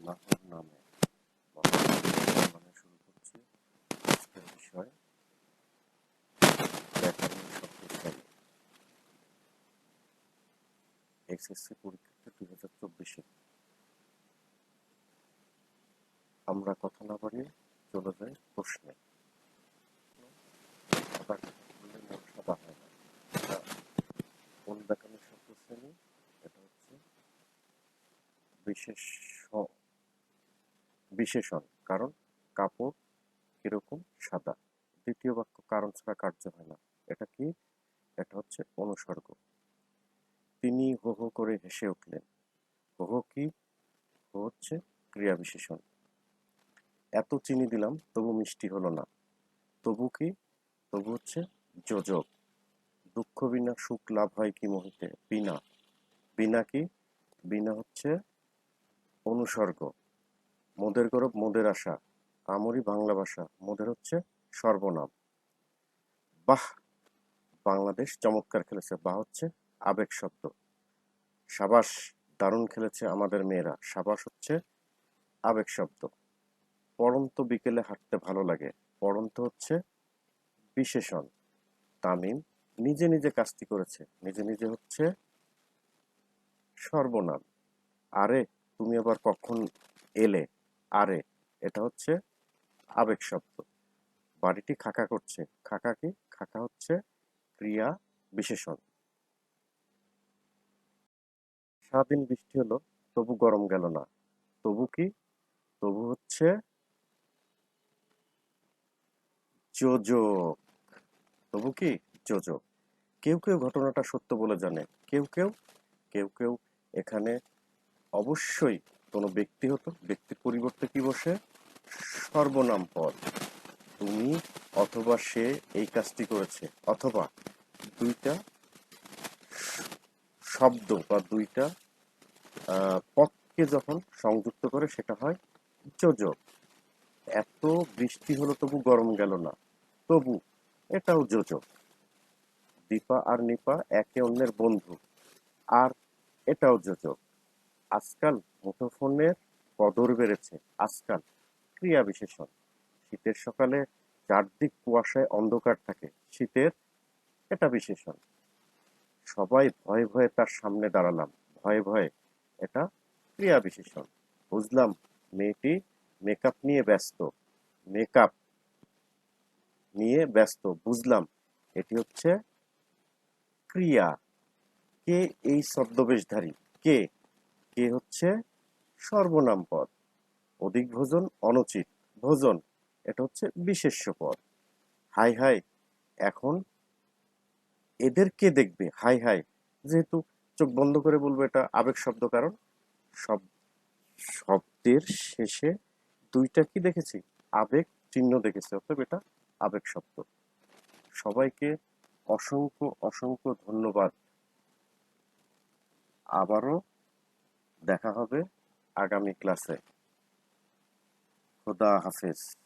আল্লাহর নামে মানে শুরু করছি আজকের বিষয় ব্যাকরণ শক্তিশালী এক্সএসসি পরীক্ষাতে দুই হাজার চব্বিশে আমরা কথা না বাড়িয়ে চলে যাই প্রশ্নে। সাদা হয় না। কোন এটা হচ্ছে বিশেষ বিশেষণ। কারণ কাপড় কীরকম? সাদা। দ্বিতীয় বাক্য, কারণ ছাড়া কার্য হয় না। এটা কি? এটা হচ্ছে অনুসর্গ। তিনি হো হো করে হেসে উঠলেন। হো হো কি? হচ্ছে ক্রিয়া বিশেষণ। এত চিনি দিলাম, তবু মিষ্টি হলো না। তবু কি? তবু হচ্ছে যোজক। দুঃখ বিনা সুখ লাভ হয় কি মোহিতে? বিনা। বিনা কি? বিনা হচ্ছে অনুসর্গ। মোদের গৌরব, মোদের আশা। আমরি বাংলা ভাষা, মোদের হচ্ছে সর্বনাম। বাহ! বাংলাদেশ চমৎকার খেলেছে। বা হচ্ছে আবেগ শব্দ। সাবাস দারুণ খেলেছে আমাদের মেয়েরা। সাবাস হচ্ছে আবেগ শব্দ। পড়ন্ত বিকেলে হাঁটতে ভালো লাগে। পড়ন্ত হচ্ছে বিশেষণ। তামিম নিজে নিজে কাজটি করেছে। নিজে নিজে হচ্ছে সর্বনাম। আরে, তুমি আবার কখন এলে? আরে, এটা হচ্ছে আবেগ শব্দ। বাড়িটি খাকা করছে। খাকা কি? খাকা হচ্ছে ক্রিয়া বিশেষণ। সারাদিন বৃষ্টি হলো, তবু গরম গেল না। তবু কি? তবু হচ্ছে যোজক। তবু কি? যোজক। কেউ কেউ ঘটনাটা সত্য বলে জানে। কেউ কেউ কেউ কেউ এখানে অবশ্যই কোনো ব্যক্তি হতো, ব্যক্তির পরিবর্তে কি বসে? সর্বনাম পদ। তুমি অথবা সে এই কাজটি করেছে, অথবা দুইটা শব্দ বা দুইটা পদকে যখন সংযুক্ত করে সেটা হয় যোজক এত বৃষ্টি হলো তবু গরম গেল না। তবু এটাও যোজক দীপা আর নিপা একে অন্যের বন্ধু, আর এটাও যোজক আজকাল মুঠোফোনের কদর বেড়েছে, আজকাল ক্রিয়া বিশেষণ। শীতের সকালে চারদিক কুয়াশায় অন্ধকার থাকে, শীতের এটা বিশেষণ। সবাই ভয়ে ভয়ে তার সামনে দাঁড়ালাম, ভয়ে ভয়ে এটা ক্রিয়া বিশেষণ। বুঝলাম, মেয়েটি মেকআপ নিয়ে ব্যস্ত মেকআপ নিয়ে ব্যস্ত, বুঝলাম, এটি হচ্ছে ক্রিয়া। কে এই ছদ্মবেশধারী? কে? কে হচ্ছে সর্বনাম পদ। অধিক ভোজন, অনুচিত ভোজন, এটা হচ্ছে বিশেষ্য পদ। হাই হাই, এখন এদের কে দেখবে? হাই হাই, যেহেতু চোখ বন্ধ করে বলব এটা আবেগ শব্দ কারণ, সব শব্দের শেষে দুইটা কি দেখেছি? আবেগ চিহ্ন দেখেছি অর্থাৎ এটা আবেগ শব্দ। সবাইকে অসংখ্য অসংখ্য ধন্যবাদ। আবারও দেখা হবে আগামী ক্লাসে। খোদা হাফেজ।